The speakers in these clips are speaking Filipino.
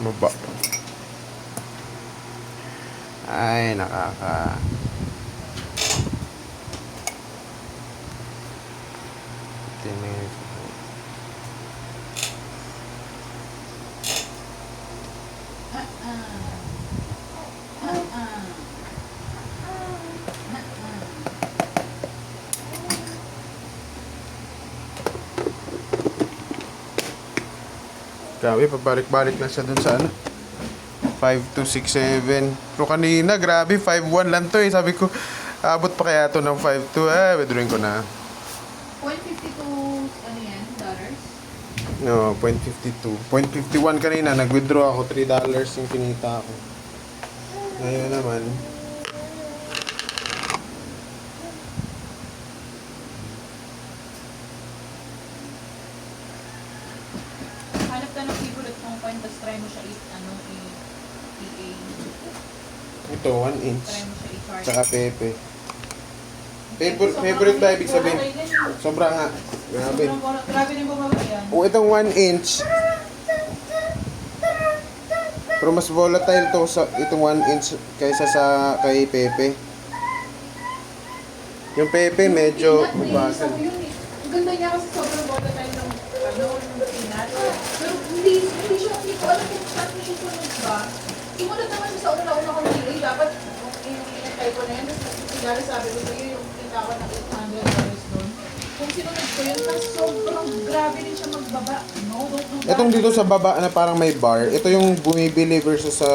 Baba. Ay, nakaka... Tinig. Grabe, pabalik-balik na siya dun sa ano. 5267. Pero kanina, grabe, 51 lang to eh. Sabi ko, abot pa kaya to ng 52. Eh, withdrawing ko na. 152, ano yan, dollars? No, 0.52. 0.51 kanina, nag-withdraw ako. 3 dollars yung kinita ko. Ngayon naman, Hanap ka ng favorite mong coin, tapos try mo siya i, ano, i, i, ito, 1 inch. siya. Tsaka pepe. Favorite, favorite ba ibig sabihin? Sobra nga. Grabe. Grabe yung bumaba yan. O itong 1 inch. Pero mas volatile to sa itong 1 inch kaysa sa kay Pepe. Yung Pepe medyo yun eh. Ganda niya kasi sobrang volatile ng, ano, peanut. Pero hindi, hindi siya, hindi ko alam kung saan niya susunod ba. Sumunod naman siya sa una-una kong. Dapat, ko na yan, sigara sabi yung ko ng 800 dollars doon. Kung sinunod ko sobrang grabe din siya magbaba. No, don't. Itong dito sa baba na parang may bar, ito yung bumibili versus sa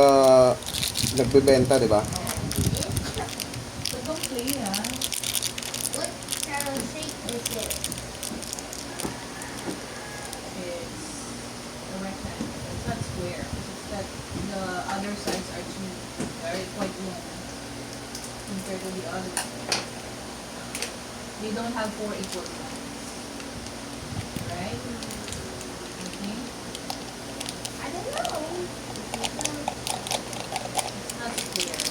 nagbebenta, di ba? But don't play, ah. What kind of shape is it? It's a rectangle. It's not square. It's just that the other sides are too, are quite long They don't have four equal sides. Right? Okay? I don't know. It's not square.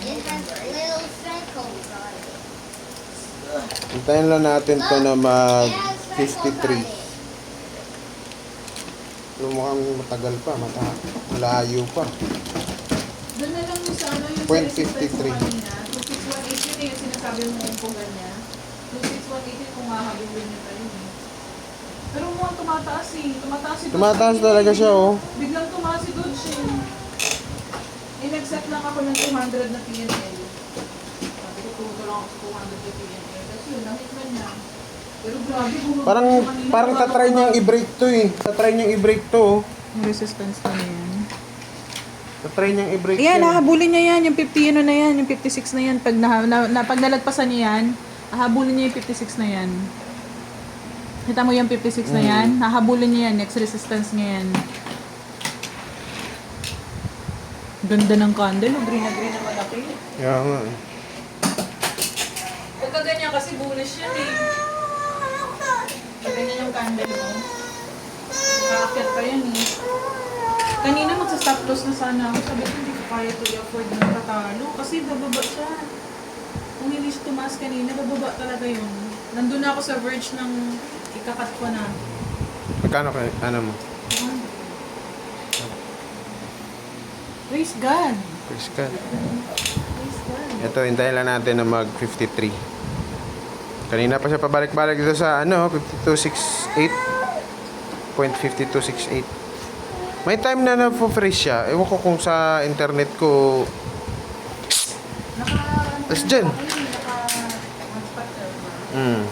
It has little circles on it. Hintayin lang natin to na mag It has circles 53. on it. Pero mukhang matagal pa, mata malayo pa. 0.53. mo kung 6180, kung hahabulin niya pa yun tumataas eh. Tumataas si Dodge. Tumataas talaga siya, oh. Biglang tumaas si Dodge eh. In-accept lang ako ng 200 na PNL. Sabi ko, tumuto lang ako sa 200 na PNL. Kasi yun, nahit niya. Pero grabe, bumabalik Parang, parang tatry niyang i-break to eh. Tatry niyang i-break to, oh. Yung resistance na niya. Tatry niyang i-brake Ayan, yan. hahabulin niya yan. Yung 50 ano na yan. Yung 56 na yan. Pag, na, na, na, pag nalagpasan niya yan, hahabulin niya yung 56 na yan. Kita mo yung 56 na yan? Hahabulin niya yan. Next resistance niya yan. Ganda ng candle. oh. Green na green na malaki. Kaya nga eh. Pagka ganyan kasi bullish yan eh. Pag ganyan yung candle mo. Nakakit pa yan eh. Loss na sana ako. Sabi ko hindi ko kaya to i-afford ng katalo. Kasi bababa siya. Kung hindi siya tumaas kanina, bababa talaga yun. Nandun na ako sa verge ng ikakat ko na. Magkano kay, ano mo? Praise God! Praise God. Praise God! Ito, hintayin lang natin na mag 53. Kanina pa siya pabalik-balik dito sa ano, 5268. Point 5268. May time na na-freeze siya. Ewan ko kung sa internet ko. Tas dyan. Hmm.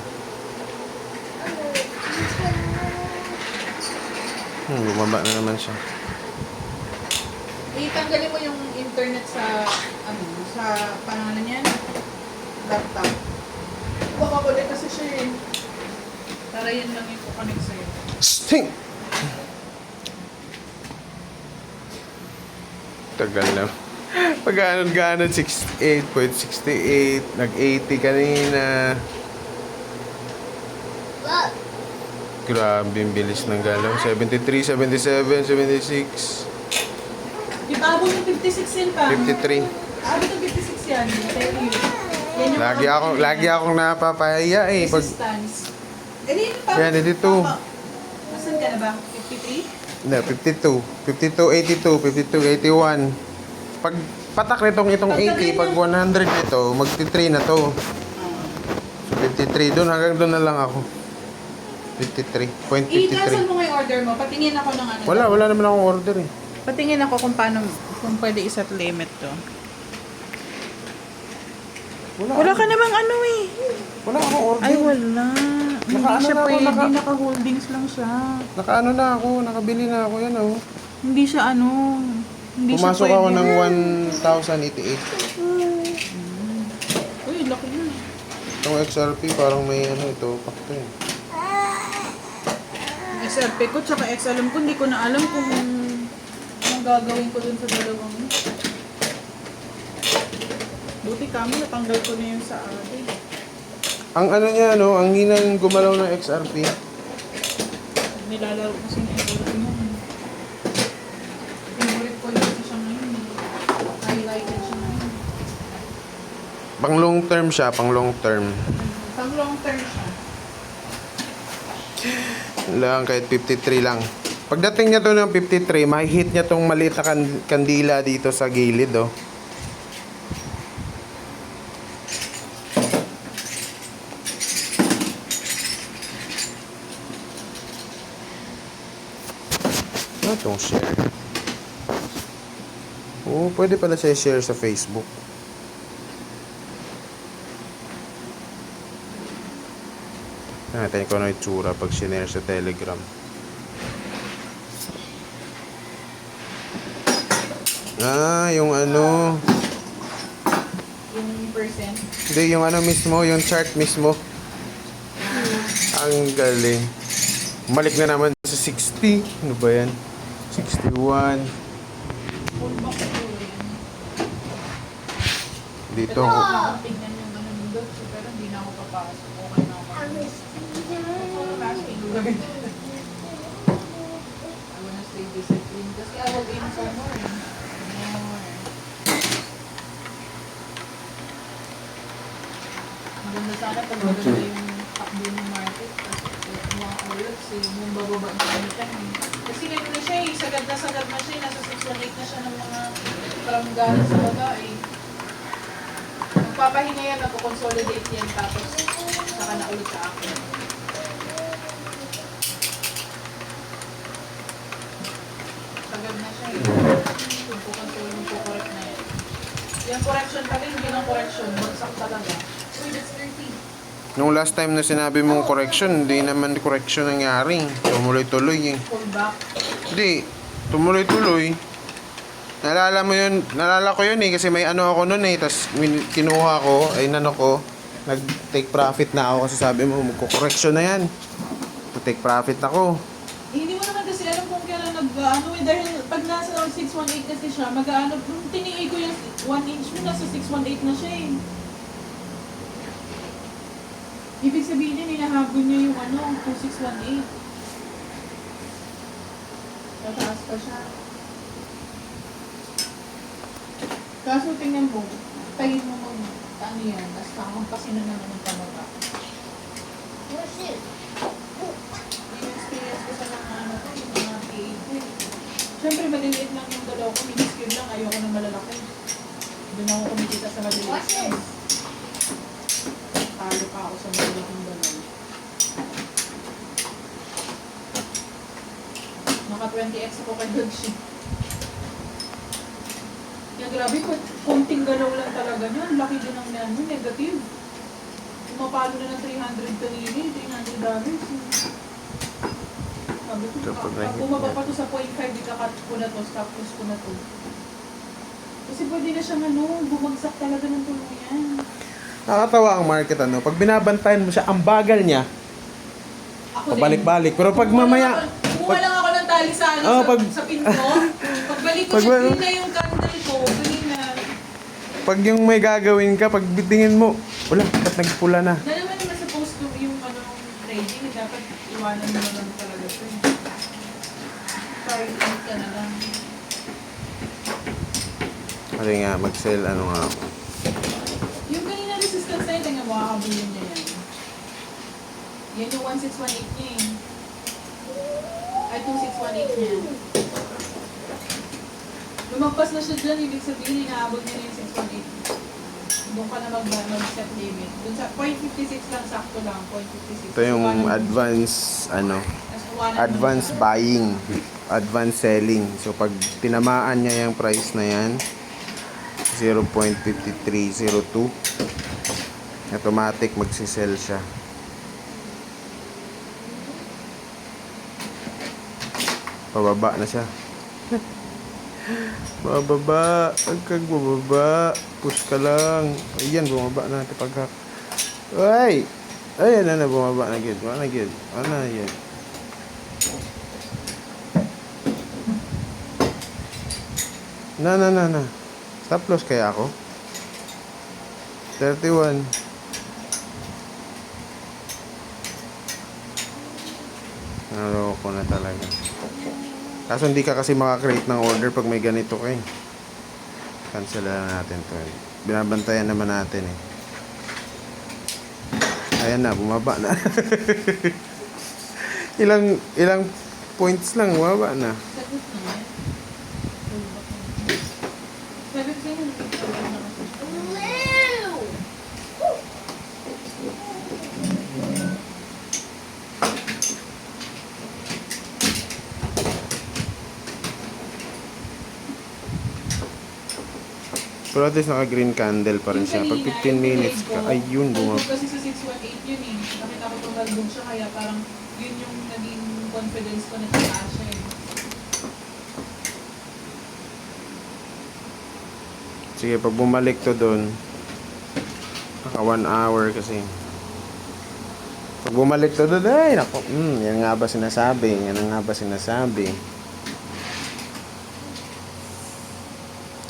Hmm, bumaba na naman siya. Itanggalin mo yung internet sa, ano, sa pangalan niyan, laptop. Baka ulit kasi siya eh. Para yan lang yung kukonek sa'yo. Sting! Tagal na. Pag-anon-ganon, 68.68. Nag-80 kanina. Grabe yung bilis ng galaw. 73, 77, 76, Itabon yung 56 yan pa. 53. Abot yung 56 yan. Tell you. Yan yung Lagi ako, lagi akong napapahiya eh. Pag, Resistance. Eh, di, pa, Yan, dito. Nasaan ka na ba? 53? Hindi, 52. 52, 82, 52, 81. Pag patak nitong itong 80, pag 100 ito, magti-3 na to. So, 53. Doon, hanggang doon na lang ako. 53. Point I-cancel 53. mo nga yung order mo. Patingin ako ng ano. Wala, wala naman akong order eh. Patingin ako kung paano, kung pwede iset limit to. Wala, Wala ka namang ano eh. wala akong order. Ay, wala. Hindi Naka-ano siya na ako, pwede. naka- Naka-holdings lang siya. Nakaano na ako, nakabili na ako yan oh. Hindi siya ano. Hindi Pumasok siya pwede. ako ng 1,088. Uy, laki na. Itong XRP parang may ano ito, pakto eh. XRP ko, tsaka XLM ko, hindi ko na alam kung anong gagawin ko dun sa dalawang. Buti kami, natanggal ko na yung sa atin. Ang ano niya, no, ang hinang gumalaw ng XRP. Nilalaro kasi ni Edward yun. Favorite ko yun siya ngayon. eh. Highlighted siya ngayon. Pang long term siya, pang long term. Pang long term siya. Lang, kahit 53 lang. Pagdating niya to ng 53, mahihit niya tong maliit na kan- kandila dito sa gilid, oh. Ano itong share? Oo, pwede pala siya share sa Facebook. Natin ko ano yung tsura pag sinare sa Telegram. Ah, yung ano. Yung percent. Hindi, yung ano mismo, yung chart mismo. Ang galing. Balik na naman sa 60. Ano ba yan? 61. Full box ko yun. Dito Ito tingnan yung ganun yung doon. Pero hindi na ako papasok. Okay na ako. Solo masking. I wanna stay disciplined. Kasi I will aim for more. More. Maganda sana pag maganda yung takbo ng eh. Yung bababa na Kasi ganun na siya eh. Sagad na sagad na siya eh. Nasa 618 na siya ng mga parang galing sa baba eh. Magpapahinga yan, nagko-consolidate yan, tapos saka na ulit sa akin. Sagad na siya eh. Kung kukontrol mo, correct na yan. Yung correction pala, hindi ng correction, bagsak talaga. Uy, that's 30. Nung last time na sinabi mong correction, hindi naman correction nangyari. Tumuloy-tuloy eh. Hindi, tumuloy-tuloy. Nalala mo yun, nalala ko yun eh, kasi may ano ako nun eh, tapos kinuha ko, ay nano ko, nag-take profit na ako kasi sabi mo, magko-correction na yan. Mag-take profit ako. Hindi mo naman kasi alam kung kailan nag-ano eh, dahil pag nasa 618 kasi siya, mag-ano, tiningay ko yung 1 inch mo, nasa 618 na siya eh. Ibig sabihin yun, hinahabol niya yung ano, 2618. Tataas pa siya. Kaso tingnan mo, tayin mo mag, ano yan, tapos kakampasin na naman ng pamata. What's this? Yung experience ko sa mga ano ko, yung mga PA ko. Siyempre, maliliit lang yung dalaw ko. Miniskid lang, ayoko na malalaki. Doon ako kumikita sa maliliit. What's this? Talo pa ako sa maliliit dalaw. Naka 20x ako kay Dodge. Kaya grabe ko, konting galaw lang talaga niya. Laki din ang yan, negative. Pumapalo na ng 300 kanini, 300 dollars. Sabi ko, "Ah, bumaba niya." pa to sa 0.5, di kakat ko na to, stop loss ko na to. Kasi pwede na siyang ano, bumagsak talaga ng tuluyan. Nakakatawa ang market ano, pag binabantayan mo siya, ang bagal niya, Ako pabalik-balik. Pero pag Kumuha mamaya, lang ako- Kumuha lang ako ng tali sa ano, Oh, sa, pag- sa pin ko. Pagbalik ko Pag- siya, green na yung candle ko, green na. pag yung may gagawin ka, pag bitingin mo, wala, ba't nagpula na? Na naman naman supposed to yung ano, trading, dapat iwanan mo lang talaga ito. Sorry, think ka na lang. Kasi nga, mag-sell, ano nga ako. Yung kanina resistance na yun, tingnan mo, kakabulin niya yan. Yung 1618 niya eh. Ay, Itong 618 niya. Lumagpas na siya dyan, ibig sabihin, inaabot niya na yung 618. Doon ka na mag, mag-set limit. Doon sa 0.56 lang, sakto lang, 0.56. Ito yung mo. advance, ano, advance buying, advance selling. So pag tinamaan niya yung price na yan, 0.5302, automatic magsisell siya. Pababa na siya. Bababa. Huwag kang bumaba. Push ka lang. Ayan, bumaba na. Tipagak. Ay! Ayan na na, bumaba na gid. Wala na gid. Wala na yan. Na, na, na, na. Stop loss kaya ako? 31. Naloko na talaga. Kaso hindi ka kasi makakreate ng order pag may ganito ka eh. Cancel na natin to. eh. Binabantayan naman natin eh. Ayan na, bumaba na. ilang ilang points lang, bumaba na. Sabi ko sa'yo, nagkakaroon na kasi. Blue! Pero at least naka-green candle pa rin siya. Pag 15 minutes ka, ayun, Bumaba. bumaba. Kasi sa 618 yun eh. Nakita ko tumalbog siya kaya parang yun yung naging confidence ko na tataas siya eh. Sige, pag bumalik to doon, naka 1 hour kasi. Pag bumalik to doon, ay, nako, mm, yan nga ba sinasabi? Yan nga ba sinasabi?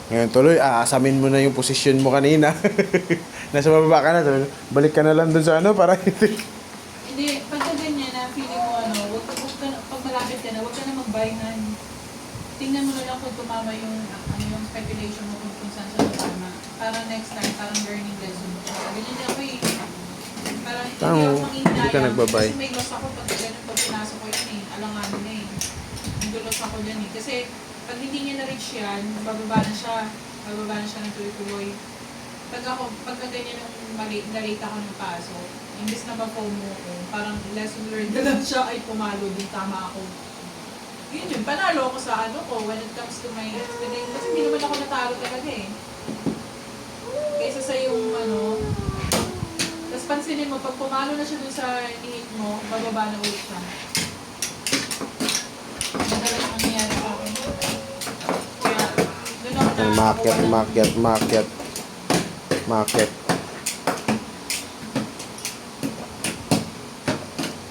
Ngayon tuloy, aasamin mo na yung posisyon mo kanina. Nasa bababa ka na, tuloy, balik ka na lang doon sa ano, para hindi. Hindi, pagka ganyan na feeling mo ano, wag, wag ka, na- pag malapit ka na, wag ka na mag-buy na. Tingnan mo na lang kung tumama yung, ano, yung speculation mo kung, kung saan siya tumama. Para next time, parang learning lesson mo. Sabi niya ako eh. Parang hindi ako hindi ka nagbabay. Kasi may loss ako pag ganun pag pinasok ko yun eh. Alanganin na eh. Hindi loss ako dyan eh. Kasi pag hindi niya na-reach yan, bababa na siya. Bababa na siya ng tuloy-tuloy. Pag ako, pagka ganyan yung mali, na-late ako ng paso, imbes na ma-FOMO ko, parang lesson learned na lang siya, ay pumalo din, tama ako. Yun yun, panalo ako sa ano ko when it comes to my explanation. Kasi hindi naman ako natalo talaga eh. Kaysa sa yung ano, tapos pansinin mo, pag pumalo na siya dun sa hihit mo, bababa na ulit siya. Madalas ang nangyayari sa akin. Kaya, wala. market, market. Market.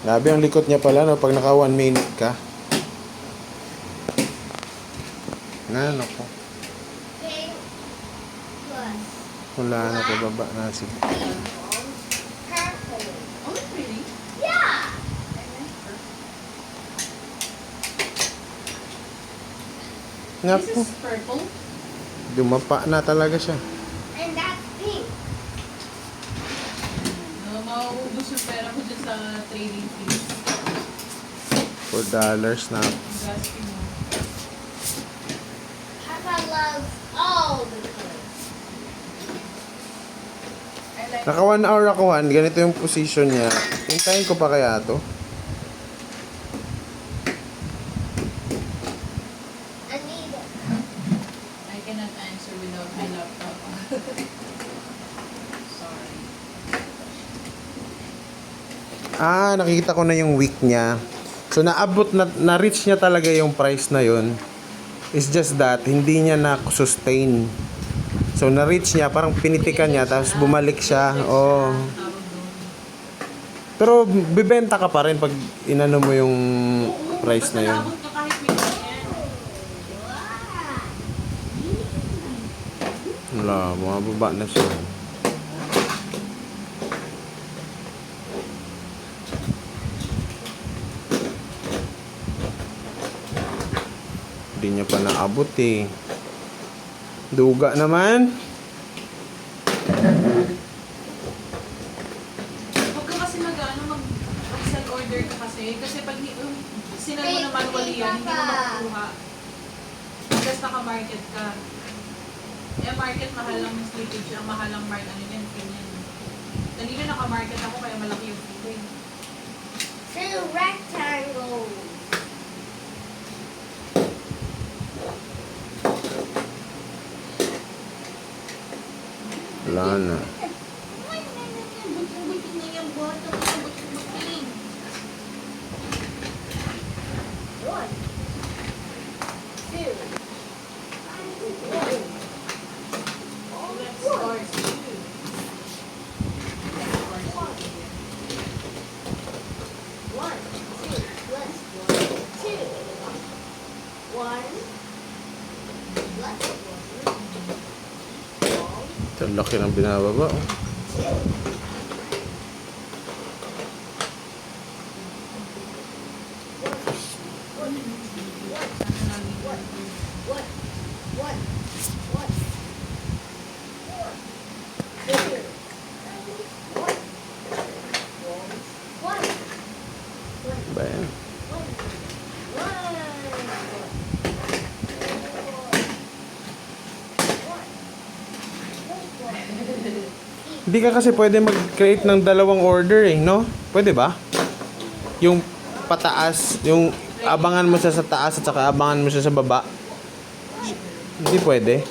Grabe ang likot niya pala no, pag naka 1 minute ka. Pink plus Wala na, pababa na. Sige. Yeah! This Naku, is purple? Dumapa na talaga siya. And that's pink. No, mauubos yung pera ko dyan sa trading fees. 4 dollars na. Mo. Papa loves all the colors. Naka 1 hour ako, han. Ganito yung position niya. Hintayin ko pa kaya to. I need it. I cannot answer without my laptop. Sorry. Ah, nakikita ko na yung week niya. So naabot na na-reach niya talaga yung price na yun. It's just that hindi niya na-sustain. So na-reach niya, parang pinitikan niya tapos bumalik siya. Oh. Pero bibenta ka pa rin pag inano mo yung price na yun. Wala, bumababa na siya. Hindi niya pa naabot eh. Duga naman. Huwag ka kasi mag, ano, mag, mag sell order ka kasi. Kasi pag um, sinalo mo na manually yan, hindi mo makukuha. Unless naka-market ka. Eh, market, mahal lang yung slippage. Ang mahal lang mark, ano yan, pin yan. Kanina naka-market ako, kaya malaki yung pin. Two rectangles. Wala na. Buting-buting na yung bottom ko. Buting-buting. One. Two. One. Let's start. One, two, plus one, two. One, plus one. Ang laki ng binababa. oh. One, one, one, one. Two. One. One. One. Ba yan? Hindi ka kasi pwede mag-create ng dalawang order eh, no? Pwede ba? Yung pataas, yung abangan mo siya sa taas at saka abangan mo siya sa baba. Hindi pwede.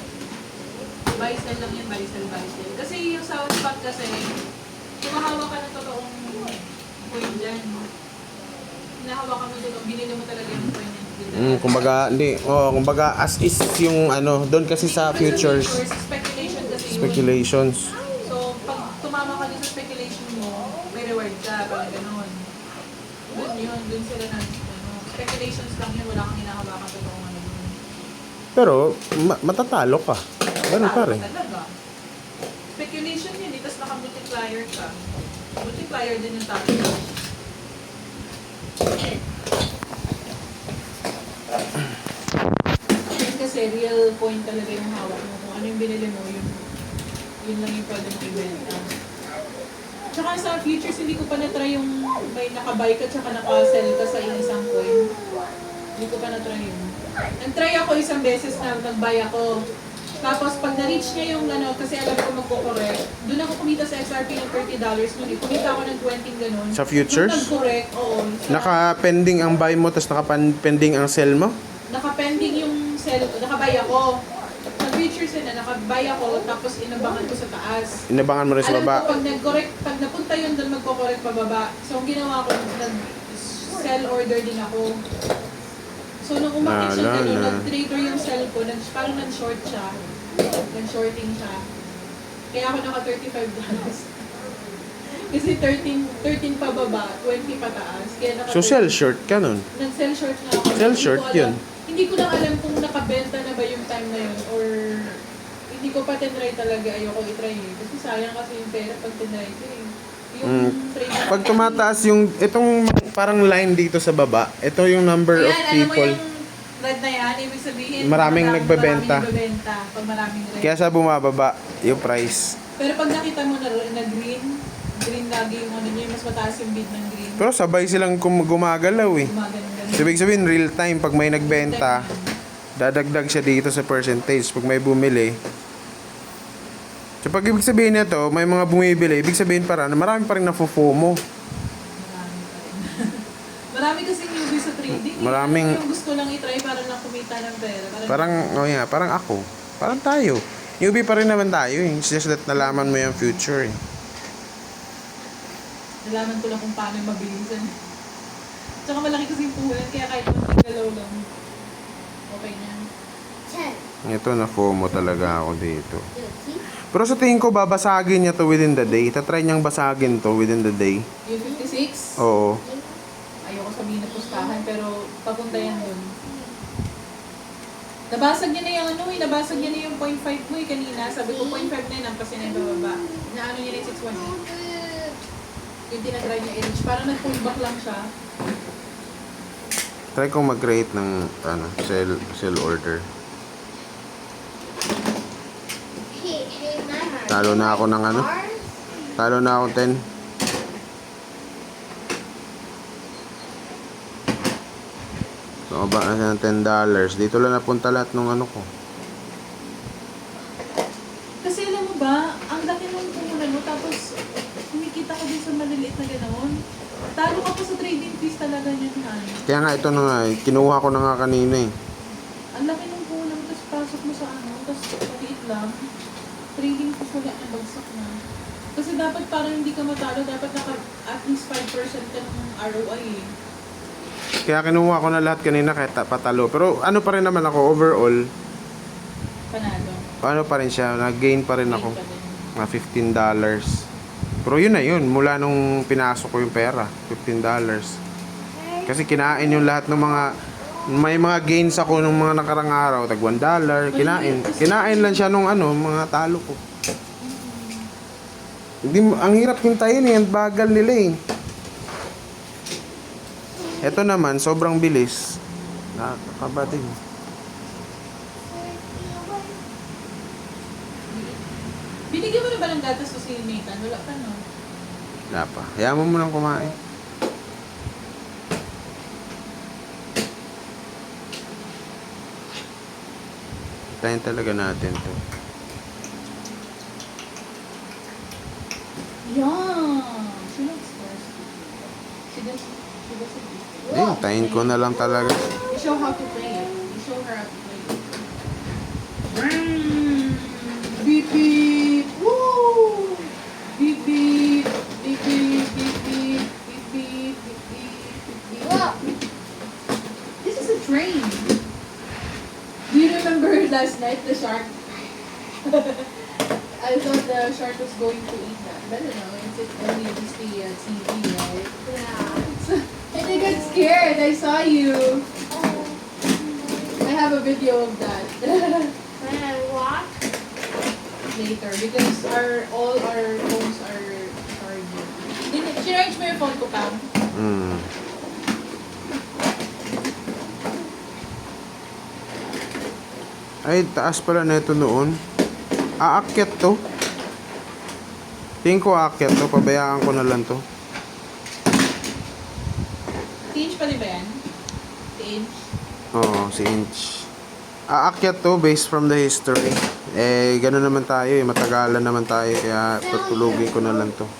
Buy sell lang sell, buy sell. Kasi yung sa spot kasi, kumahawak ka ng totoong coin dyan. Hinahawakan mo dyan, binili mo talaga yung coin. Mm, kumbaga, hindi. Oh, kumbaga as is yung ano, doon kasi sa futures, speculation kasi yun. speculations. So, pag tumama ka dun sa speculation mo, may reward ka, parang ganun. Dun yun, dun sila na, speculations lang yun, wala kang hinahawakan totoong ano. Pero ma- matatalo ka. Ganun pa rin. Talaga. Speculation yun, eh, tapos naka-multiplier ka. Multiplier din yung topic. Kasi real point talaga yung hawak mo. Kung ano yung binili mo, yun, yun lang yung pwede mong ibenta. Tsaka sa futures, hindi ko pa na-try yung may nakabuy ka tsaka naka-sell ka sa isang coin. Hindi ko pa na-try yun. Nag-try ako isang beses na nag-buy ako. Tapos pag na-reach niya yung ano, kasi alam ko magko-correct, doon ako kumita sa SRP ng $30 nun eh. Kumita ako ng 20 ganun. Sa futures? Nung nag-correct, oo. Sa- Naka-pending ang buy mo, tapos naka-pending ang sell mo? Naka-pending yung sell ko, nakabay ako. Nag-futures yun na, nakabay ako, tapos inabangan ko sa taas. Inabangan mo rin sa Alam baba. ko, pag nag-correct, pag napunta yun doon, magko-correct pababa. So, ang ginawa ko, nag-sell order din ako. So, nung umakit siya Ala gano'n, na. nag-trigger yung sell ko, nag, parang nag-short siya. Nag-shorting siya. Kaya ako naka $35. Kasi 13, 13 pababa, 20 pataas. Kaya naka So sell short ka nun. Nag-sell short na ako. Sell Hindi short alam- yun. Hindi ko lang alam kung nakabenta na ba yung time na yun or hindi ko pa tinry talaga. Ayoko i-try eh. Kasi sayang kasi yung pera pag tinry ko eh. Yung Mm. trade Pag tumataas yung, itong parang line dito sa baba, ito yung number of Ayan, alam mo people. yung red na yan, ibig sabihin Maraming marami- nagbebenta. Maraming nagbebenta pag maraming red. Kaya sa bumababa yung price. Pero pag nakita mo na, na green, green lagi yung ano niya, mas mataas yung bid ng green. Pero sabay silang kum- gumagalaw eh. So, ibig sabihin, real time, pag may nagbenta, dadagdag siya dito sa percentage. Pag may bumili. So, pag ibig sabihin nito, may mga bumibili, ibig sabihin para, marami pa rin nafo-FOMO. Marami kasi newbie sa trading. eh. Maraming- Yung gusto lang i-try para lang kumita ng pera. Parang, oh yeah, parang ako. Parang tayo. Newbie pa rin naman tayo eh. It's just that nalaman mo yung future eh. Nalaman ko lang kung paano mabilisan. Tsaka malaki kasi yung puhulan, kaya kahit konting galaw lang. Okay na. Ten. Ito na FOMO talaga ako dito. Pero sa tingin ko, babasagin niya to within the day. Tatry niyang basagin to within the day. Yung 56, Oo. ayoko sabihin na pustahan, pero papunta yan dun. Nabasag niya na yung ano eh, nabasag niya na yung 0.5 mo eh kanina. Sabi ko 0.5 na yun, ang kasi na yung bababa. Naano niya na yung 618. Yung tinatry niya i-reach. Parang nag-pullback lang siya. Try kong mag-create ng ano, sell, sell order. Talo na ako ng ano? Talo na ako 10. So, ba na siya ng $10. Dito lang napunta lahat ng ano ko. Kasi alam mo ba, ang laki ng puhunan mo, tapos kumikita ko din sa maliliit na ganoon. Talo ka pa sa trading fees talaga niya ano. Kaya nga ito na nga, eh, kinuha ko na nga kanina eh. Ang laki ng puhunan mo, tapos pasok mo sa ano, tapos maliit lang. Trading fees wala na bagsak na. Kasi dapat parang hindi ka matalo, dapat naka at least 5% ka ng ROI eh. Kaya kinuha ko na lahat kanina kahit ta- patalo. Pero ano pa rin naman ako, overall, Panalo. ano pa rin siya, nag-gain pa rin ako. Mga $15. Pero yun na yun, mula nung pinasok ko yung pera, $15. Kasi kinain yung lahat ng mga may mga gains ako nung mga nakarang araw, tag $1, kinain. Kinain lang siya nung ano, mga talo ko. Hindi, mo- ang hirap hintayin eh, ang bagal nila eh. Ito naman, sobrang bilis. Nakakaba din. Binigyan mo na ba ng gatas to si Nathan? Wala pa no? Wala pa. Hayaan mo munang kumain. Tayin talaga natin to. Yeah! She likes stars. She does, she does it. Eh, tayin ko na lang talaga. You show how to play it. You show her how to play it. Mm. Beep last night the shark? I thought the shark was going to eat that. But I don't know. It's it's only just the uh, TV, right? Yeah. And I got scared. I saw you. I have a video of that When I walk, later because our all our phones are charged. Din- Charge mo yung phone ko, Pam. Mm. Ay, taas pala na ito noon. Aakyat to. Tingin ko aakyat to. Pabayaan ko na lang to. Tinge pa rin ba yan? Tinge? Oo, si Inch. Aakyat to based from the history. Eh, gano'n naman tayo eh. Matagalan naman tayo. Kaya tutulugin ko na lang to.